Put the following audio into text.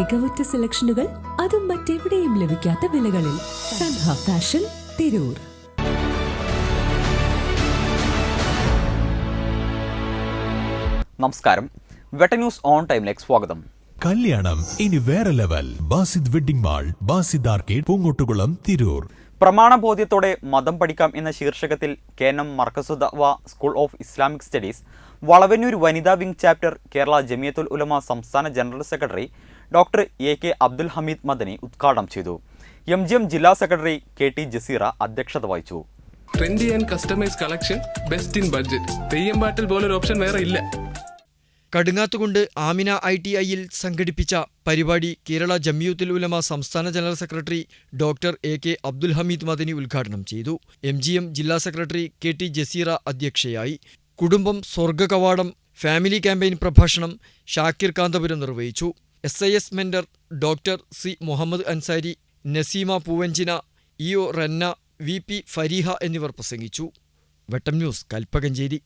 മികവുറ്റ സെലക്ഷനുകൾ അതും മറ്റെവിടെയും ലഭിക്കാത്ത വിലകളിൽ സൻഹ ഫാഷൻ തിരൂർ. നമസ്കാരം. വെട്ട ന്യൂസ് ഓൺ ടൈമിലേക്ക് സ്വാഗതം. കല്യാണം ഇനി വേറെ level. Basid wedding mall Basid arcade Poongottukulam Tirur. പ്രമാണബോധ്യത്തോടെ മതം പഠിക്കാം എന്ന ശീർഷകത്തിൽ K N M Markazudawa school of Islamic studies Valavannur വനിതാ വിംഗ് ചാപ്റ്റർ കേരള ജമിയത്തുൽ ഉലമ സംസ്ഥാന general secretary doctor A K Abdul Hameed Madani ഉദ്ഘാടനം ചെയ്തു. എം ജി എം ജില്ലാ സെക്രട്ടറി കെ ടി ജസീറ അധ്യക്ഷത വഹിച്ചു. Trendy and customise collection best in budget Theyyam പാട്ടിൽ പോലൊരു option വേറെ ഇല്ല. കടുങ്ങാത്തുകൊണ്ട് ആമിന ഐ ടി ഐയിൽ സംഘടിപ്പിച്ച പരിപാടി കേരള ജമിയുത്തുൽ ഉലമ സംസ്ഥാന general secretary doctor A K Abdul Hameed Madani ഉദ്ഘാടനം ചെയ്തു. എം ജി എം ജില്ലാ സെക്രട്ടറി കെ ടി ജസീറ അധ്യക്ഷയായി. കുടുംബം സ്വർഗകവാടം ഫാമിലി ക്യാമ്പയിൻ പ്രഭാഷണം ഷാക്കിർ കാന്തപുരം നിർവഹിച്ചു. S I S mentor doctor C Muhammad Ansari Naseema Poovanchina E O Ranna V P Fareeha എന്നിവർ പ്രസംഗിച്ചു. വെട്ടം ന്യൂസ് കൽപ്പകഞ്ചേരി.